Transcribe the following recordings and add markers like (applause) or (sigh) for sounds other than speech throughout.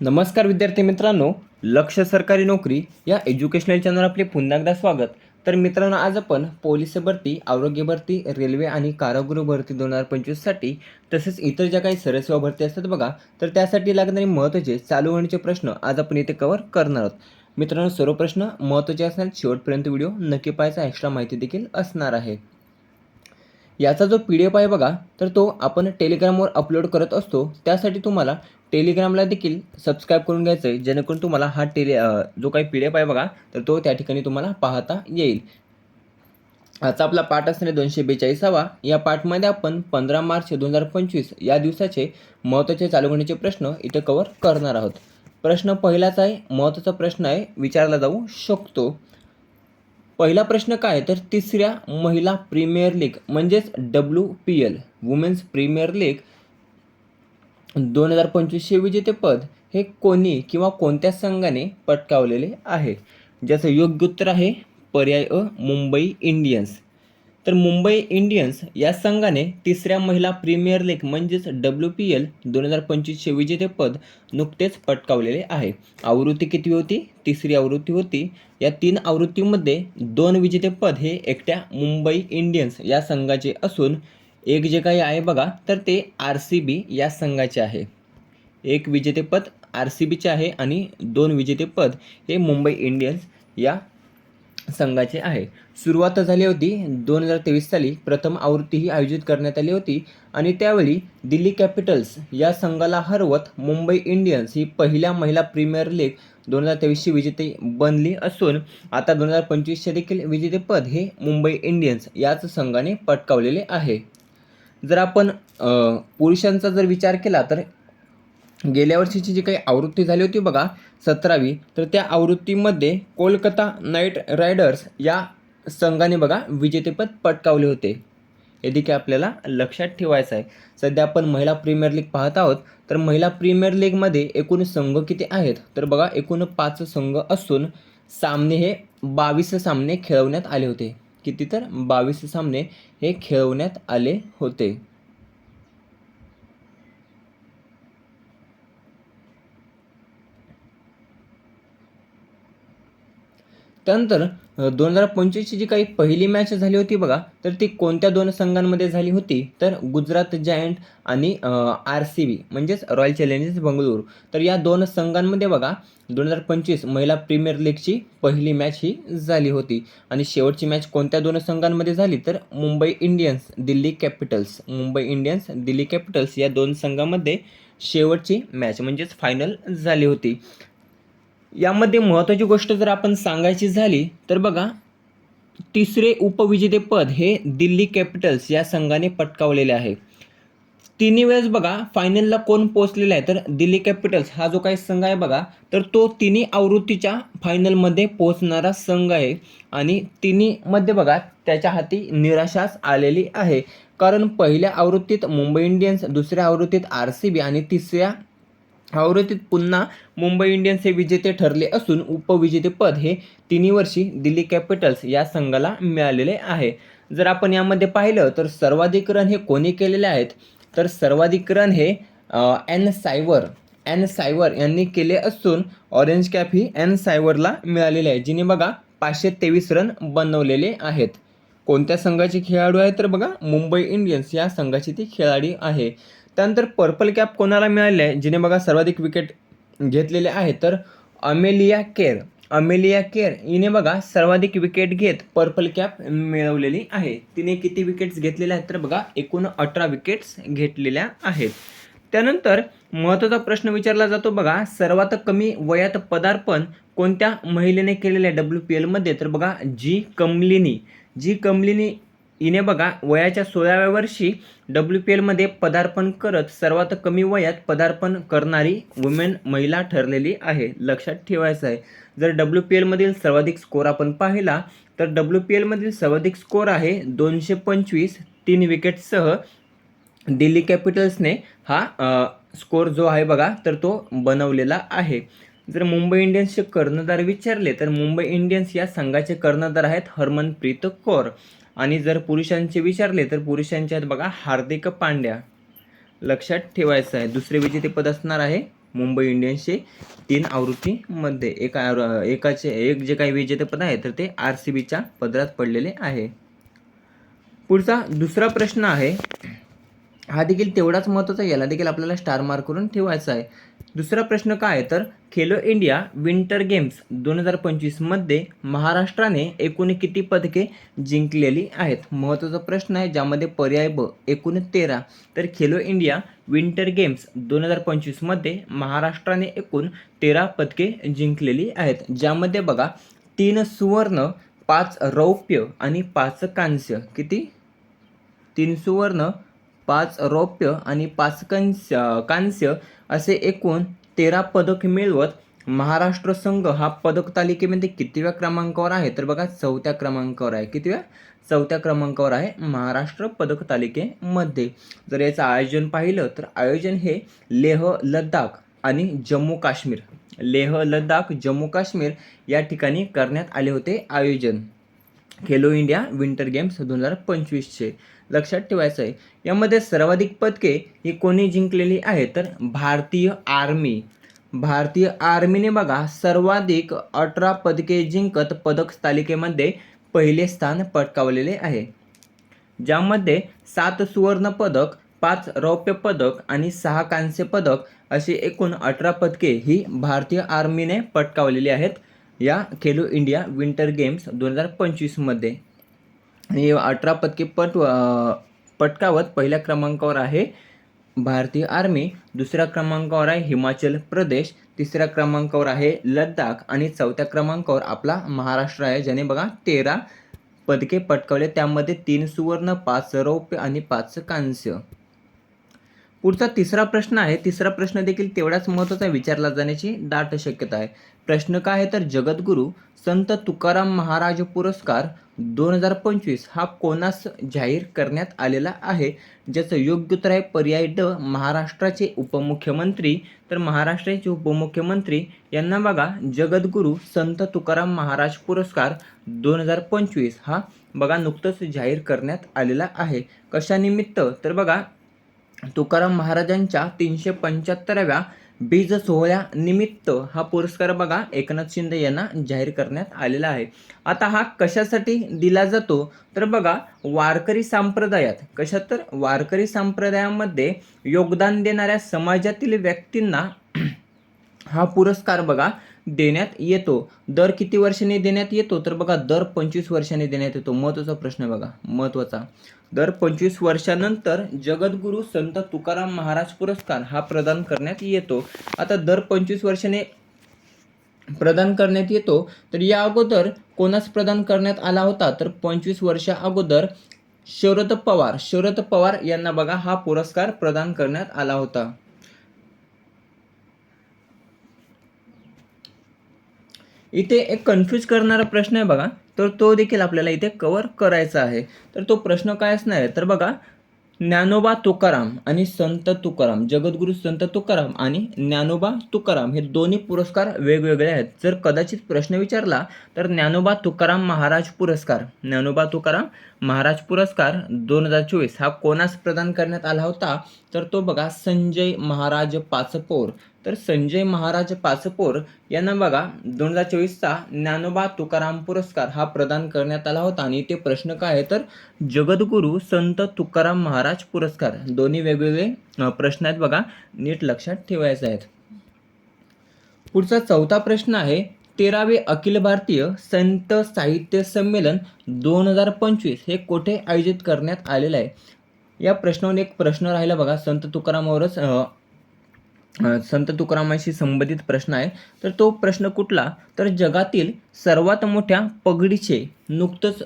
नमस्कार विद्यार्थी मित्रांनो लक्ष सरकारी नोकरी या एज्युकेशनल चॅनल आपले पुन्हा एकदा स्वागत. तर मित्रांनो आज आपण पोलीस भरती आरोग्य भरती रेल्वे आणि कारागृह भरती दोन हजार पंचवीससाठी तसेच इतर ज्या काही सरसेवा भरती असतात बघा तर त्यासाठी लागणारे महत्त्वाचे चालू होण्याचे प्रश्न आज आपण इथे कव्हर करणार आहोत. मित्रांनो सर्व प्रश्न महत्त्वाचे असणार शेवटपर्यंत व्हिडिओ नक्की पाहायचा एक्स्ट्रा माहिती देखील असणार आहे. याचा जो पी डी एफ आहे बघा तर तो आपण टेलिग्रामवर अपलोड करत असतो. त्यासाठी तुम्हाला टेलिग्रामला देखील सबस्क्राईब करून घ्यायचं आहे जेणेकरून तुम्हाला हा टेली जो काही पी डी एफ आहे बघा तर तो त्या ठिकाणी तुम्हाला पाहता येईल. आजचा आपला पाठ असणारे दोनशे बेचाळीसावा. या पाठमध्ये आपण पंधरा मार्च दोन हजार पंचवीस या दिवसाचे महत्त्वाचे चालू होण्याचे प्रश्न इथं कवर करणार आहोत. प्रश्न पहिलाच आहे महत्त्वाचा प्रश्न आहे विचारला जाऊ शकतो. पहिला प्रश्न काय तर तिसऱ्या महिला प्रीमियर लीग म्हणजेच W P L women's premier league दोन हजार पंचवीसशे विजेतेपद हे कोणी किंवा कोणत्या संघाने पटकावलेले आहे? ज्याचं योग्य उत्तर आहे पर्याय अ मुंबई इंडियन्स. तर मुंबई इंडियन्स या संघाने तिसऱ्या महिला प्रीमियर लीग म्हणजेच डब्ल्यू पी एल दोन हजार पंचवीसचे विजेतेपद नुकतेच पटकावलेले आहे. आवृत्ती किती होती? तिसरी आवृत्ती होती. या तीन आवृत्तीमध्ये दोन विजेतेपद हे एकट्या मुंबई इंडियन्स या संघाचे असून एक जे काही आहे बघा तर ते आर सी बी या संघाचे आहे. एक विजेतेपद आर सी बीचे आहे आणि दोन विजेतेपद हे मुंबई इंडियन्स या संघाचे आहे. सुरुवात झाली होती दोन हजार तेवीस साली. प्रथम आवृत्ती ही आयोजित करण्यात आली होती आणि त्यावेळी दिल्ली कॅपिटल्स या संघाला हरवत मुंबई इंडियन्स ही पहिल्या महिला प्रीमियर लीग दोन हजार तेवीसची विजेते बनली असून आता दोन हजार पंचवीसचे देखील विजेतेपद हे मुंबई इंडियन्स याच संघाने पटकावलेले आहे. जर आपण पुरुषांचा जर विचार केला तर गेल्या वर्षीची जी काही आवृत्ती झाली होती बघा सतरावी तर त्या आवृत्तीमध्ये कोलकाता नाईट रायडर्स या संघाने बघा विजेतेपद पटकावले होते. हे देखील आपल्याला लक्षात ठेवायचं आहे. सध्या आपण महिला प्रीमियर लीग पाहत आहोत तर महिला प्रीमियर लीगमध्ये एकूण संघ किती आहेत? तर बघा एकूण पाच संघ असून सामने हे बावीस सामने खेळवण्यात आले होते. किती तर? बावीस सामने हे खेळवण्यात आले होते. त्यानंतर दोन हजार पंचवीसची जी काही पहिली मॅच झाली होती बघा तर ती कोणत्या दोन संघांमध्ये झाली होती? तर गुजरात जायंट आणि आर सी बी म्हणजेच रॉयल चॅलेंजर्स बंगळुरू तर या दोन संघांमध्ये बघा दोन हजार पंचवीस महिला प्रीमियर लीगची पहिली मॅच ही झाली होती. आणि शेवटची मॅच कोणत्या दोन संघांमध्ये झाली? तर Mumbai Indians Delhi Capitals Mumbai Indians Delhi Capitals या दोन संघांमध्ये शेवटची मॅच म्हणजेच फायनल झाली होती. यामध्ये महत्त्वाची गोष्ट जर आपण सांगायची झाली तर बघा तिसरे उपविजेतेपद हे दिल्ली कॅपिटल्स या संघाने पटकावलेले आहे. तिन्ही वेळेस बघा फायनलला कोण पोचलेला आहे तर दिल्ली कॅपिटल्स हा जो काही संघ आहे बघा तर तो तिन्ही आवृत्तीच्या फायनलमध्ये पोचणारा संघ आहे. आणि तिन्हीमध्ये बघा त्याच्या हाती निराशाच आलेली आहे. कारण पहिल्या आवृत्तीत मुंबई इंडियन्स दुसऱ्या आवृत्तीत आर सी बी आणि तिसऱ्या आवृत्तीत पुन्हा मुंबई इंडियन्स हे विजेते ठरले असून उपविजेतेपद हे तिन्ही वर्षी दिल्ली कॅपिटल्स या संघाला मिळालेले आहे. जर आपण यामध्ये पाहिलं तर सर्वाधिक रन हे कोणी केलेले आहेत? तर सर्वाधिक रन हे एन सायवर एन सायवर यांनी केले असून ऑरेंज कॅप ही एन सायवरला मिळालेली आहे जिने बघा पाचशे तेवीस रन बनवलेले आहेत. कोणत्या संघाचे खेळाडू आहे तर बघा मुंबई इंडियन्स या संघाची ती खेळाडी आहे. त्यानंतर पर्पल कॅप कोणाला मिळाले आहे? जिने बघा सर्वाधिक विकेट घेतलेले आहेत. तर अमेलिया केर अमेलिया केर हिने बघा सर्वाधिक विकेट घेत पर्पल कॅप मिळवलेली आहे. तिने किती विकेट्स घेतलेल्या आहेत? तर बघा एकूण अठरा विकेट्स घेतलेल्या आहेत. त्यानंतर महत्त्वाचा प्रश्न विचारला जातो बघा. सर्वात कमी वयात पदार्पण कोणत्या महिलेने केलेलं आहे डब्ल्यू पी एलमध्ये तर बघा जी कमलिनी. जी कमलिनी हिने बघा वयाच्या सोळाव्या वर्षी डब्ल्यू पी एलमध्ये पदार्पण करत सर्वात कमी वयात पदार्पण करणारी वुमेन महिला ठरलेली आहे. लक्षात ठेवायचं आहे. जर डब्ल्यू पी एलमधील सर्वाधिक स्कोर आपण पाहिला तर डब्ल्यू पी एलमधील सर्वाधिक स्कोर आहे दोनशे पंचवीस. तीन विकेटसह दिल्ली कॅपिटल्सने हा स्कोर जो आहे बघा तर तो बनवलेला आहे. जर मुंबई इंडियन्सचे कर्णधार विचारले तर मुंबई इंडियन्स या संघाचे कर्णधार आहेत हरमनप्रीत कौर. आणि जर पुरुषांचे विचारले तर पुरुषांचे आहेत बघा हार्दिक पांड्या. लक्षात ठेवायचं आहे दुसरे विजेतेपद असणार आहे मुंबई इंडियन्सचे तीन आवृत्तीमध्ये. एका आव- एकाचे एक जे काही विजेतेपद आहे तर ते आर सी बीच्या पदरात पडलेले आहे. पुढचा दुसरा प्रश्न आहे हा देखील तेवढाच महत्त्वाचा याला देखील आपल्याला स्टार मार्क करून ठेवायचा आहे. दुसरा प्रश्न काय आहे? तर खेलो इंडिया विंटर गेम्स दोन हजार पंचवीसमध्ये महाराष्ट्राने एकूण किती पदके जिंकलेली आहेत? महत्त्वाचा प्रश्न आहे ज्यामध्ये पर्याय ब एकूण तेरा. तर खेलो इंडिया विंटर गेम्स दोन हजार पंचवीसमध्ये महाराष्ट्राने एकूण तेरा पदके जिंकलेली आहेत. ज्यामध्ये बघा तीन सुवर्ण पाच रौप्य आणि पाच कांस्य. किती? तीन सुवर्ण पाच रौप्य आणि पाच कांस्य कांस्य असे एकूण तेरा पदक मिळवत महाराष्ट्र संघ हा पदक तालिकेमध्ये कितव्या क्रमांकावर आहे? तर बघा चौथ्या क्रमांकावर आहे. कितव्या? चौथ्या क्रमांकावर आहे महाराष्ट्र पदक तालिकेमध्ये. जर याचं आयोजन पाहिलं तर आयोजन हे लेह लद्दाख आणि जम्मू काश्मीर. लेह लद्दाख जम्मू काश्मीर या ठिकाणी करण्यात आले होते आयोजन. खेलो इंडिया विंटर गेम्स दोन हजार पंचवीसचे. लक्षात ठेवायचं आहे. यामध्ये सर्वाधिक पदके ही कोणी जिंकलेली आहे तर भारतीय आर्मी. भारतीय आर्मीने बघा सर्वाधिक अठरा पदके जिंकत पदक तालिकेमध्ये पहिले स्थान पटकावलेले आहे. ज्यामध्ये सात सुवर्ण पदक पाच रौप्य पदक आणि सहा कांस्य पदक अशी एकूण अठरा पदके ही भारतीय आर्मीने पटकावलेली आहेत या खेलो इंडिया विंटर गेम्स दोन हजार पंचवीसमध्ये. आणि अठरा पदके पट अं, पटकावत पहिल्या क्रमांकावर आहे भारतीय आर्मी दुसऱ्या क्रमांकावर आहे हिमाचल प्रदेश तिसऱ्या क्रमांकावर आहे लडाख आणि चौथ्या क्रमांकावर आपला महाराष्ट्र आहे ज्याने बघा तेरा पदके पटकावले. त्यामध्ये तीन सुवर्ण पाच रौप्य आणि पाच कांस्य. पुढचा तिसरा प्रश्न आहे. तिसरा प्रश्न देखील तेवढाच महत्त्वाचा विचारला जाण्याची दाट शक्यता आहे. प्रश्न काय आहे तर जगद्गुरू संत तुकाराम महाराज पुरस्कार दोन हजार पंचवीस हा कोणास जाहीर करण्यात आलेला आहे? ज्याचं योग्य उत्तर आहे पर्याय ड महाराष्ट्राचे उपमुख्यमंत्री. तर महाराष्ट्राचे उपमुख्यमंत्री यांना बघा जगद्गुरू संत तुकाराम महाराज पुरस्कार दोन हजार पंचवीस हा बघा नुकतंच जाहीर करण्यात आलेला आहे. कशानिमित्त? तर बघा तुकाराम महाराजांच्या तीनशे पंच्याहत्तराव्या बीज सोहळ्यानिमित्त हा पुरस्कार बघा एकनाथ शिंदे यांना जाहीर करण्यात आलेला आहे. आता हा कशासाठी दिला जातो? तर बघा वारकरी संप्रदायात कशात तर वारकरी संप्रदायामध्ये योगदान देणाऱ्या समाजातील व्यक्तींना हा पुरस्कार बघा देण्यात येतो. दर किती वर्षांनी देण्यात येतो? तर बघा दर पंचवीस वर्षांनी देण्यात येतो. महत्त्वाचा प्रश्न बघा. महत्त्वाचा. दर पंचवीस वर्षानंतर जगद्गुरू संत तुकाराम महाराज पुरस्कार हा प्रदान करण्यात येतो. आता दर पंचवीस वर्षाने प्रदान करण्यात येतो. तर या अगोदर कोणास प्रदान करण्यात आला होता? तर पंचवीस वर्षा अगोदर शरद पवार. शरद पवार यांना बघा हा पुरस्कार प्रदान करण्यात आला होता. इथे एक कन्फ्यूज करणारा प्रश्न आहे बघा. तर तो देखील आपल्याला इथे कवर करायचा आहे. तर तो प्रश्न काय असणार आहे? तर बघा ज्ञानोबा तुकाराम आणि संत तुकाराम जगद्गुरू संत तुकाराम आणि ज्ञानोबा तुकाराम हे दोन्ही पुरस्कार वेगवेगळे आहेत. जर कदाचित प्रश्न विचारला तर ज्ञानोबा तुकाराम महाराज पुरस्कार ज्ञानोबा तुकाराम महाराज पुरस्कार दोन हजार चोवीस हा कोणास प्रदान करण्यात आला होता? तर तो बघा संजय महाराज पाचपोर. तर संजय महाराज पाचपोर यांना बघा दोन हजार चोवीसचा ज्ञानोबा तुकाराम पुरस्कार हा प्रदान करण्यात आला होता. आणि ते प्रश्न काय आहे? तर जगद्गुरू संत तुकाराम महाराज पुरस्कार. दोन्ही वेगवेगळे प्रश्न आहेत बघा नीट लक्षात ठेवायचे आहेत. पुढचा चौथा प्रश्न आहे तेरावे अखिल भारतीय संत साहित्य संमेलन दोन हजार पंचवीस हे कोठे आयोजित करण्यात आलेलं आहे? या प्रश्नावर एक प्रश्न राहिला बघा. संत तुकारामावरच संत तुकारामाशी संबंधित प्रश्न आहे. तर तो प्रश्न कुठला? तर जगातील सर्वात मोठ्या पगडीचे नुकतंच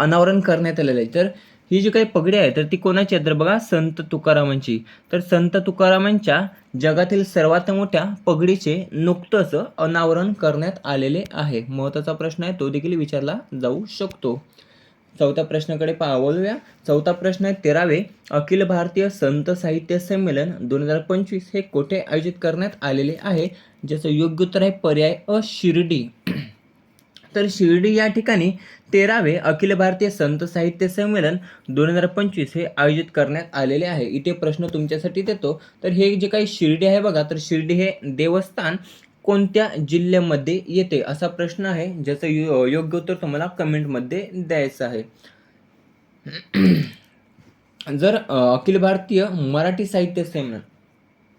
अनावरण करण्यात आलेलं आहे. तर ही जी काही पगडी आहे तर ती कोणाची आहे? तर बघा संत तुकारामांची. तर संत तुकारामांच्या जगातील सर्वात मोठ्या पगडीचे नुकतंच अनावरण करण्यात आलेले आहे. महत्त्वाचा प्रश्न आहे तो देखील विचारला जाऊ शकतो. चौथ्या प्रश्नाकडे पा चौथा प्रश्न आहे तेरावे अखिल भारतीय संत साहित्य संमेलन दोन हजार पंचवीस हे कोठे आयोजित करण्यात आलेले आहे? ज्याचं योग्य उत्तर आहे पर्याय अ शिर्डी. तर शिर्डी या ठिकाणी तेरावे अखिल भारतीय संत साहित्य संमेलन दोन हजार पंचवीस हे आयोजित करण्यात आलेले आहे. इथे प्रश्न तुमच्यासाठी देतो. तर हे जे काही शिर्डी आहे बघा तर शिर्डी हे देवस्थान कोणत्या जिल्ह्यामध्ये येते असा प्रश्न आहे ज्याचं यो- योग्य उत्तर तुम्हाला कमेंटमध्ये द्यायचं आहे. (clears throat) जर अखिल भारतीय मराठी साहित्य संमेलन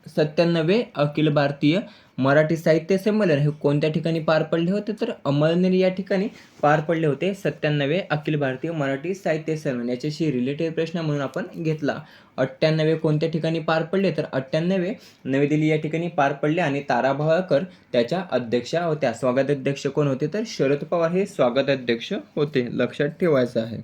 सत्त्याण्णवे अखिल भारतीय मराठी साहित्य संमेलन हे कोणत्या ठिकाणी पार पडले होते? तर अमळनेर या ठिकाणी पार पडले होते. सत्त्याण्णवे अखिल भारतीय मराठी साहित्य संमेलन. याच्याशी रिलेटेड प्रश्न म्हणून आपण घेतला. अठ्ठ्याण्णवे कोणत्या ठिकाणी पार पडले? तर अठ्ठ्याण्णवे नवी दिल्ली या ठिकाणी पार पडले आणि तारा भावाळकर त्याच्या अध्यक्षा होत्या. स्वागत अध्यक्ष कोण होते? तर शरद पवार हे स्वागत अध्यक्ष होते. लक्षात ठेवायचं आहे.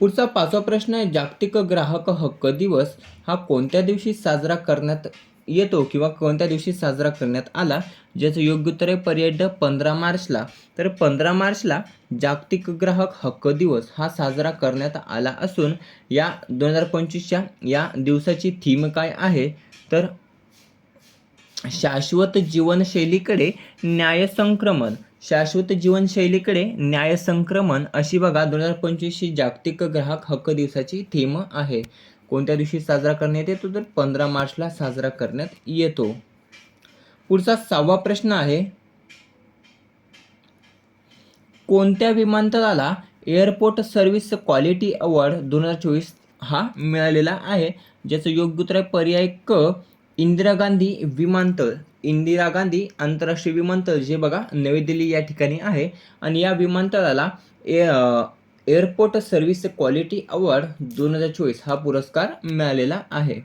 पुढचा पाचवा प्रश्न आहे जागतिक ग्राहक हक्क दिवस हा कोणत्या दिवशी साजरा करण्यात येतो किंवा कोणत्या दिवशी साजरा करण्यात आला ज्याचं योग्य उत्तर आहे पर्यटन पंधरा मार्चला. तर पंधरा मार्चला जागतिक ग्राहक हक्क दिवस हा साजरा करण्यात आला असून या दोन हजार पंचवीसच्या या दिवसाची थीम काय आहे? तर शाश्वत जीवनशैलीकडे न्यायसंक्रमण शाश्वत जीवनशैलीकडे न्यायसंक्रमण अशी बघा दोन हजार पंचवीसची जागतिक ग्राहक हक्क दिवसाची थीम आहे. कोणत्या दिवशी साजरा करण्यात येतो? तर पंधरा मार्चला साजरा करण्यात येतो. पुढचा सहावा प्रश्न आहे कोणत्या विमानतळाला एअरपोर्ट सर्व्हिस क्वालिटी अवॉर्ड दोन हजार चोवीस हा मिळालेला आहे? ज्याचं योग्य उत्तर आहे पर्याय क इंदिरा गांधी विमानतळ. इंदिरा गांधी आंतरराष्ट्रीय विमानतळ जे बघा नवी दिल्ली या ठिकाणी आहे. आणि या विमानतळाला A airport service quality award दोन हजार चोवीस हा पुरस्कार मिळालेला आहे.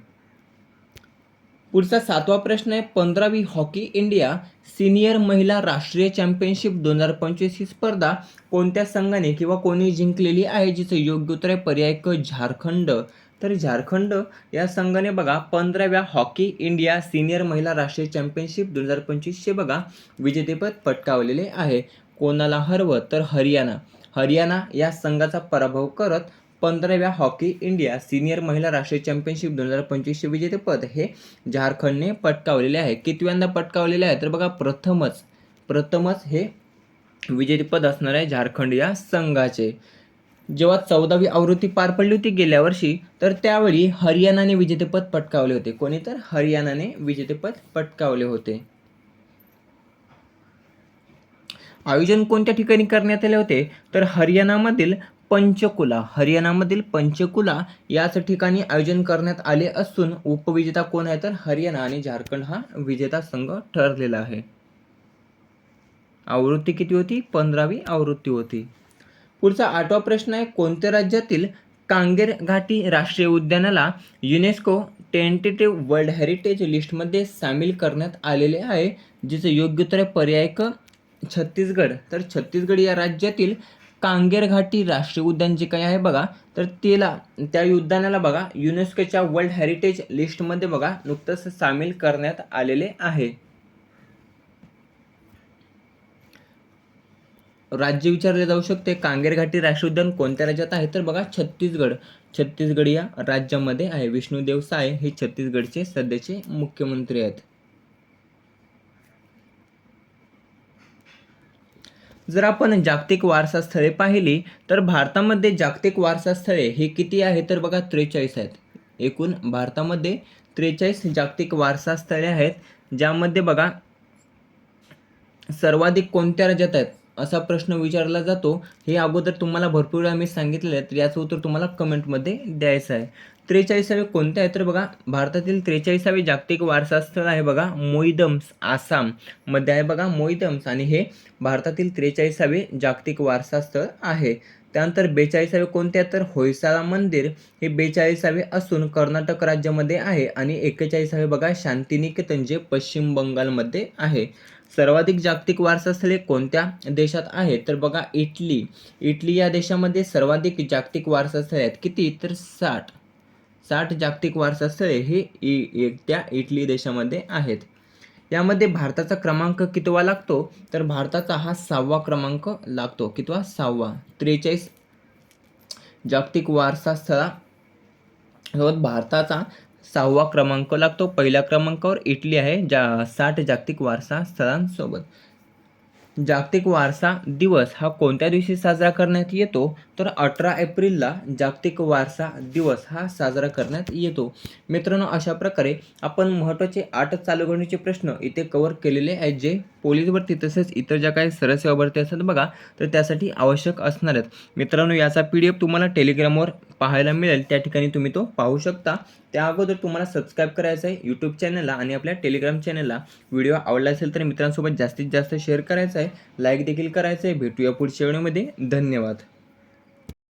पुढचा सातवा प्रश्न आहे पंधरावी हॉकी इंडिया सिनियर महिला राष्ट्रीय चॅम्पियनशिप दोन हजार पंचवीस ही स्पर्धा कोणत्या संघाने किंवा कोणी जिंकलेली आहे जिचं योग्य उत्तर आहे? पर्याय क झारखंड. तर झारखंड या संघाने बघा पंधराव्या हॉकी इंडिया सिनियर महिला राष्ट्रीय चॅम्पियनशिप दोन हजार पंचवीसचे बघा विजेतेपद पटकावलेले आहे. कोणाला हरवत तर हरियाणा. हरियाणा या संघाचा पराभव करत पंधराव्या हॉकी इंडिया सिनियर महिला राष्ट्रीय चॅम्पियनशिप दोन हजार पंचवीसचे विजेतेपद हे झारखंडने पटकावलेले आहे. कितव्यांदा पटकावलेले आहे? तर बघा प्रथमच प्रथमच हे विजेतेपद असणार आहे झारखंड या संघाचे. जेव्हा चौदावी आवृत्ती पार पडली होती गेल्या वर्षी तर त्यावेळी हरियाणाने विजेतेपद पटकावले होते. कोणी तर हरियाणाने विजेतेपद पटकावले होते. आयोजन कोणत्या ठिकाणी करण्यात आले होते? तर हरियाणामधील पंचकुला हरियाणामधील पंचकुला याच ठिकाणी आयोजन करण्यात आले असून उपविजेता कोण आहे? तर हरियाणा आणि झारखंड हा विजेता संघ ठरलेला आहे. आवृत्ती किती होती? पंधरावी आवृत्ती होती. पुढचा आठवा प्रश्न आहे कोणत्या राज्यातील कांगेर घाटी राष्ट्रीय उद्यानाला युनेस्को टेंटेटिव्ह वर्ल्ड हेरिटेज लिस्टमध्ये सामील करण्यात आलेले आहे? जिचं योग्य उत्तर आहे पर्याय क छत्तीसगड. तर छत्तीसगड या राज्यातील कांगेर घाटी राष्ट्रीय उद्यान जे काही आहे बघा तर तेला त्या उद्यानाला बघा युनेस्कोच्या वर्ल्ड हेरिटेज लिस्टमध्ये बघा नुकतंच सामील करण्यात आलेले आहे. राज्य विचारले जाऊ शकते कांगेर घाटी राष्ट्रीय उद्यान कोणत्या राज्यात आहे? तर बघा छत्तीसगड. छत्तीसगड या राज्यामध्ये आहे. विष्णुदेव साय हे छत्तीसगडचे सध्याचे मुख्यमंत्री आहेत. जर आपण जागतिक वारसा स्थळे पाहिली तर भारतामध्ये जागतिक वारसा स्थळे हे किती आहे? तर बघा त्रेचाळीस आहेत. एकूण भारतामध्ये त्रेचाळीस जागतिक वारसा स्थळे आहेत ज्यामध्ये बघा सर्वाधिक कोणत्या राज्यात आहेत? असा प्रश्न विचारला जातो. हे अगोदर तुम्हाला भरपूर वेळा मी सांगितलेलं आहे तर याचं उत्तर तुम्हाला कमेंटमध्ये द्यायचं आहे. त्रेचाळीसावे कोणते आहे तर बघा भारतातील त्रेचाळीसावे जागतिक वारसा स्थळ आहे बघा मोईदम्स आसाम. मध्ये आहे बघा मोईदम्स आणि हे भारतातील त्रेचाळीसावे जागतिक वारसा स्थळ आहे. त्यानंतर बेचाळीसावे कोणते आहे तर होयसाळा मंदिर. हे बेचाळीसावे असून कर्नाटक राज्यामध्ये आहे आणि एक्केचाळीसावे बघा शांतिनिकेतन जे पश्चिम बंगालमध्ये आहे. सर्वाधिक जागतिक वारसा स्थळे कोणत्या देशात आहेत? तर बघा इटली. इटली या देशामध्ये सर्वाधिक जागतिक वारसास्थळे आहेत. किती? तर साठ. साठ जागतिक वारसा स्थळे हे इ त्या इटली देशामध्ये आहेत. यामध्ये भारताचा क्रमांक कितवा लागतो? तर भारताचा हा सहावा क्रमांक लागतो. कितवा? सहावा. त्रेचाळीस जागतिक वारसा स्थळा सोबत भारताचा सहावा क्रमांक लागतो. पहिल्या क्रमांकावर इटली आहे जा साठ जागतिक वारसा स्थळांसोबत जागतिक वारसा दिवस हा कोणत्या दिवशी साजरा करण्यात येतो? तर अठरा एप्रिलला जागतिक वारसा दिवस हा साजरा करण्यात येतो. मित्रांनो अशा प्रकारे आपण महत्त्वाचे आठ चालू घडणीचे प्रश्न इथे कव्हर केलेले आहेत जे पोलीस भरती तसेच इतर ज्या काही सरसेवा भरती असतात बघा तर त्यासाठी आवश्यक असणार आहेत. मित्रांनो याचा पी डी एफ तुम्हाला टेलिग्रामवर पाहायला मिळेल. त्या ठिकाणी तुम्ही तो पाहू शकता. त्या अगोदर तुम्हाला सबस्क्राईब करायचं आहे यूट्यूब चॅनलला आणि आपल्या टेलिग्राम चॅनलला व्हिडिओ आवडला असेल तर मित्रांसोबत जास्तीत जास्त शेअर करायचा आहे. लाईक देखील करायचं आहे. भेटूया पुढच्या व्हिडिओमध्ये धन्यवाद.